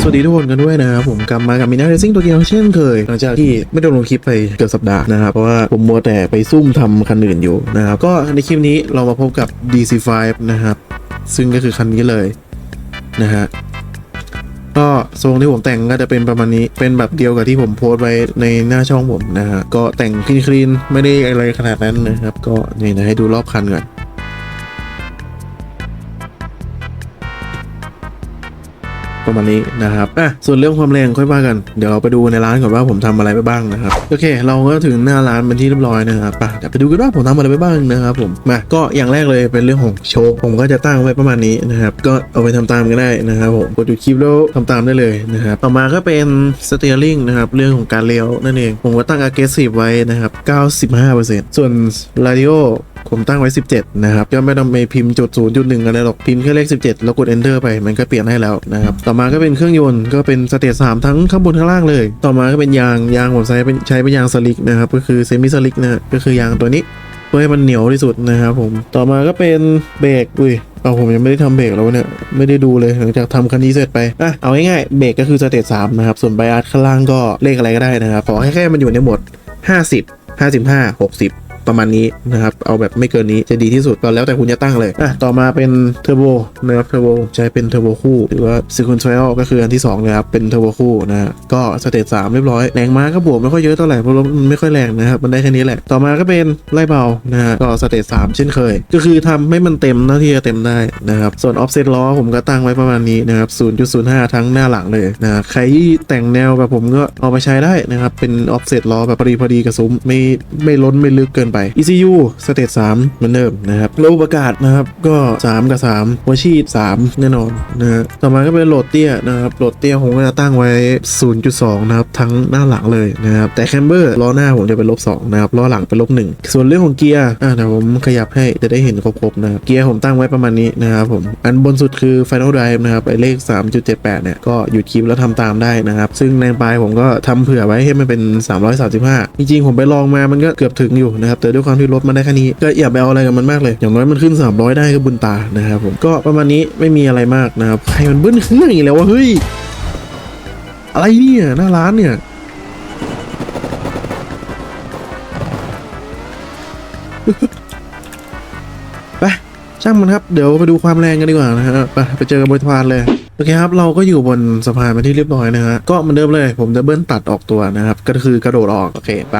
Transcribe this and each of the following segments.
สวัสดีทุกคนกันด้วยนะครับผมกลับมากับมินาเรซิ่งตัวเดียวเช่นเคย หลังจากที่ไม่ได้ลงคลิปไปเกือบสัปดาห์นะครับ เพราะว่าผมมัวแต่ไปซุ่มทำคันอื่นอยู่นะครับ ก็ในคลิปนี้เรามาพบกับ DC5 นะครับ ซึ่งก็คือคันนี้เลยนะฮะก็ทรงที่ผมแต่งก็จะเป็นประมาณนี้เป็นแบบเดียวกับที่ผมโพสต์ไว้ในหน้าช่องผมนะฮะก็แต่งคลีนๆไม่ได้อะไรขนาดนั้นนะครับ ก็นี่นะให้ดูรอบคันก่อน ประมาณนี้นะครับอะส่วนเรื่องความแรงค่อยว่ากัน เดี๋ยวเราไปดูในร้านก่อนว่าผมทำอะไรไปบ้างนะครับโอเค เราก็ถึงหน้าร้านเป็นที่เรียบร้อยนะครับไปเดี๋ยวไปดูกันว่าผมทำอะไรไปบ้างนะครับผมมาก็อย่างแรกเลยเป็นเรื่องของโชว์ผมก็จะตั้งไว้ประมาณนี้นะครับก็เอาไปทำตามกันได้นะครับผมกดดูคลิปแล้วทำตามได้เลยนะครับต่อมาก็เป็นสเตียริงนะครับเรื่องของการเลี้ยวนั่นเองผมก็ตั้ง aggressive ไว้นะครับ95%ส่วน radio ผมตั้งไว้ 17 นะครับก็ไม่ต้องไปพิมพ์จุดศูนย์จุดหนึ่งอะไรหรอกพิมพ์แค่เลข 17 แล้วกด enter ไปมันก็เปลี่ยนให้แล้วนะครับต่อมาก็เป็นเครื่องยนต์ก็เป็นสเตจ3ทั้งข้างบนข้างล่างเลย ต่อมาก็เป็นยางยางผมใช้เป็นใช้เป็นยางสลิกนะครับก็คือเซมิสลิกนะก็คือยางตัวนี้เพื่อให้มันเหนียวที่สุดนะครับผมต่อมาก็เป็นเบรกอุ้ยเอาผมยังไม่ได้ทำเบรกแล้วเนี่ยไม่ได้ดูเลยหลังจากทำคันนี้เสร็จไปอะเอาง่ายๆเบรกก็คือสเตจ3นะครับส่วนไบอัสข้างล่างก็เลขอะไรก็ได้นะครับขอให้แค่มันอยู่ในหมด50 55 60 ประมาณนี้นะครับ เอาแบบไม่เกินนี้จะดีที่สุดก็แล้วแต่คุณจะตั้งเลยอะต่อมาเป็นเทอร์โบนะครับเทอร์โบใช้เป็นเทอร์โบคู่หรือว่าซีค u น t ร a l ก็คืออันที่2นะครับเป็นเทอร์โบคู่นะ ก็สเตจ3เรียบร้อยแรงม้าก็บวกไม่ค่อยเยอะเท่าไหร่เพราะรถมันไม่ค่อยแรงนะครับมันได้แค่นี้แหละต่อมาก็เป็นไล่เบานะฮะก็สเตจ3เช่นเคย ก็คือทำให้มันเต็มเท่าที่จะเต็มได้นะครับส่วน offset ล้อผมก็ตั้งไว้ประมาณนี้นะครับ0.05 ทั้งหน้าหลังเลยนะใครที่แต่งแนวกับผมก็เอาไปใช้ได้นะครับเป็น offset ล้อแบบพอดีพอดีกับซุ้มไม่ไม่ล้นไม่ลึกเกินไป ECU สเตจ3เหมือนเดิมนะครับระบบอากาศนะครับก็ 3 กับ3หัวฉีด3 แน่นอนนะฮะต่อมาก็เป็นโหลดเตี้ยนะครับโหลดเตี้ยผมก็จะตั้งไว้ 0.2 นะครับ ทั้งหน้าหลังเลยนะครับแต่แคมเบอร์ล้อหน้าผมจะเป็นลบ2นะครับล้อหลังเป็นลบ1ส่วนเรื่องของเกียร์อะเดี๋ยวผมขยับให้จะได้เห็นครบๆนะครับเกียร์ผมตั้งไว้ประมาณนี้นะครับผมอันบนสุดคือ Final Drive นะครับไอเลข 3.78 เนี่ยก็หยุดคลิปแล้วทำตามได้นะครับ ซึ่งในปลายผมก็ทำเผื่อไว้ให้มันเป็น 335 จริงๆผมไปลองมามันก็เกือบถึงอยู่นะครับแต่ด้วยความที่รถมันได้แค่นี้ก็อย่าไปเอาอะไรกับมันมากเลย อย่างน้อยมันขึ้น 300 ได้ก็บุญตานะครับผมก็ประมาณนี้ไม่มีอะไรมากนะครับใครมันเบิ้ลเครื่องอีกแล้ววะเฮ้ยอะไรเนี่ยหน้าร้านเนี่ยไปช่างมันครับ เดี๋ยวไปดูความแรงกันดีกว่านะฮะไปไปเจอกันบนสะพานเลยโอเคครับ เราก็อยู่บนสะพานเป็นที่เรียบร้อยนะฮะก็เหมือนเดิมเลย ผมจะเบิ้ลตัดออกตัวนะครับ ก็คือกระโดดออก โอเคไป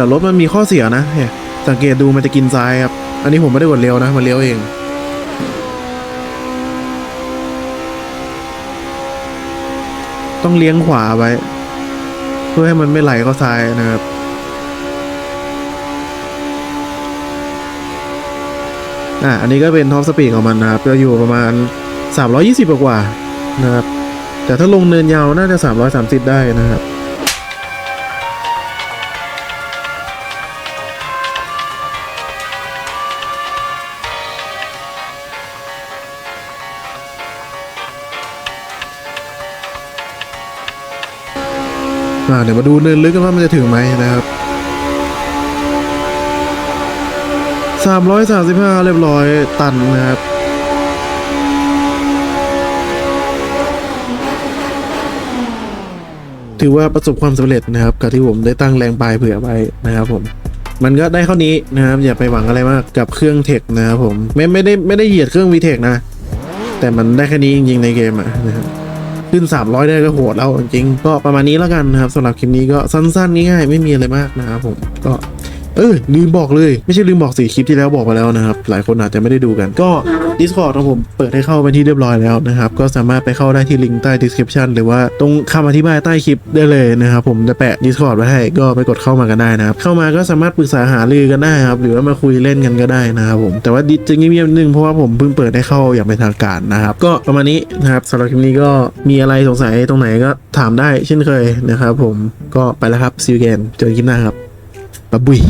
แต่รถมันมีข้อเสียนะเนี่ยสังเกตดูมันจะกินซ้ายครับ อันนี้ผมไม่ได้กดเลี้ยวนะ มันเลี้ยวเองต้องเลี้ยงขวาไว้ เพื่อให้มันไม่ไหลเข้าซ้ายนะครับ อะ อันนี้ก็เป็นท็อปสปีดของมันนะครับจะอยู่ประมาณ 320 กว่าๆนะครับ แต่ถ้าลงเนินยาวน่าจะ 330 ได้นะครับ อ่าเดี๋ยวมาดูเนินลึกกันว่ามันจะถึงไหมนะครับ335เรียบร้อยตันนะครับถือว่าประสบความสำเร็จนะครับกับที่ผมได้ตั้งแรงปลายเผื่อไว้นะครับผม มันก็ได้เท่านี้นะครับ อย่าไปหวังอะไรมากกับเครื่องเทคนะครับผมไม่ไม่ได้ไม่ได้เหยียดเครื่องวีเทคนะ แต่มันได้แค่นี้จริงๆในเกมอะนะครับ ขึ้น 300 ได้ก็โหดแล้วจริงๆก็ประมาณนี้แล้วกันนะครับสำหรับคลิปนี้ก็สั้นๆง่ายๆไม่มีอะไรมากนะครับผมก็ เออลืมบอกเลยไม่ใช่ลืมบอกสิคลิปที่แล้วบอกไปแล้วนะครับ หลายคนอาจจะไม่ได้ดูกันก็ Discord ของผมเปิดให้เข้าไปที่เรียบร้อยแล้วนะครับก็สามารถไปเข้าได้ที่ลิงก์ใต้ description หรือว่าตรงคำอธิบายใต้คลิปได้เลยนะครับผมจะแปะ Discord ไว้ให้ก็ไปกดเข้ามากันได้นะครับเข้ามาก็สามารถปรึกษาหารือกันได้ครับหรือว่ามาคุยเล่นกันก็ได้นะครับผมแต่ว่าดิจะเงียบๆนิดนึงเพราะว่าผมเพิ่งเปิดให้เข้าอย่างเป็นทางการนะครับก็ประมาณนี้นะครับสำหรับคลิปนี้ก็มีอะไรสงสัยตรงไหนก็ถามได้เช่นเคยนะครับผมก็ไปแล้วครับ see you again เจอกันคลิปหน้าครับบ๊ายบุย